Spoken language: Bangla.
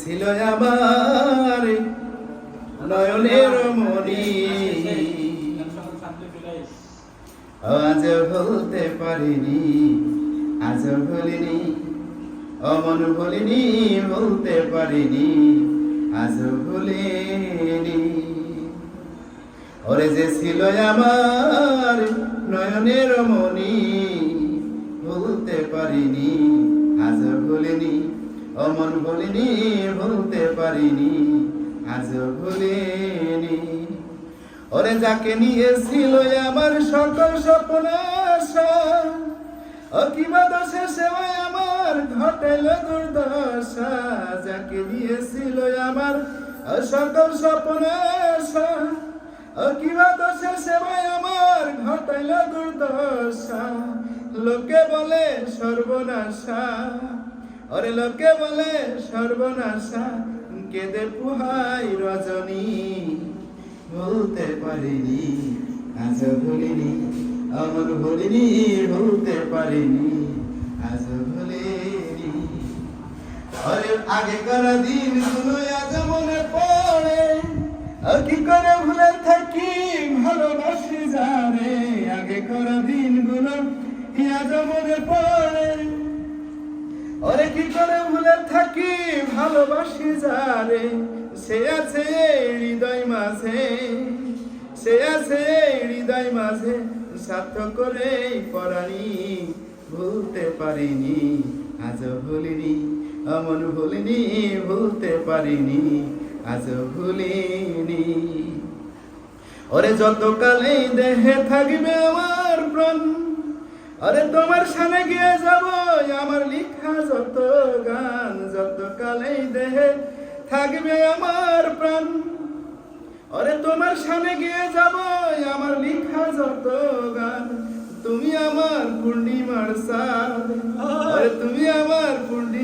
ছিল আমার নয়নের মনি আজ ভুলতে পারিনি, আজ ভুলিনি, অমন ভুলিনি বলতে পারিনি, আজ ভুলিনি। ওরে যে ছিল আমার নয়নের মনি অমন ভুলিনি ভুলতে পারিনি, আজ ভুলিনি। ওরে যাকে নিয়েছিল আমার সকল স্বপ্ন অকিবাদ সেবায় আমার ঘটেল দুর্দশা। যাকে দিয়েছিল আমার সকল স্বপ্ন অকিবাদ সেবায় আমার ঘটাইল দুর্দশা। লোকে বলে সর্বনাশা। ওরে লোকে বলে, সর্বনাশা, কেঁদে পুহাই রজনী। বলতে পারিনি, আজ ভুলিনি আমার ভুলিনি বলতে পারিনি, আজ ভুলিনি। আরে আগে করা দিনগুলো আজ মনে পড়ে, আর কি করে ভুলে থাকি ভালোবাসি জানে আগে করা দিনগুলো আজ মনে পড়ে? ওরে কি করে ভুলে থাকি? ভালোবাসি যারে, সে আছে হৃদয় মাঝে, সে আছে হৃদয় মাঝে সার্থ করে পরাণী ভুলতে পারিনি আজ ভুলিনি, অমন ভুলিনি, ভুলতে পারিনি আজ ভুলিনি। ওরে যত কালে দেহে থাকবে আমার প্রাণ আরে তোমার সামনে গিয়ে যাব যত গান, যত কালেই দেহে থাকবে আমার প্রাণ। অরে তোমার সামনে গিয়ে যাব আমার লিখা যত গান। তুমি আমার পূর্ণিমার সাথ তুমি আমার পূর্ণিমা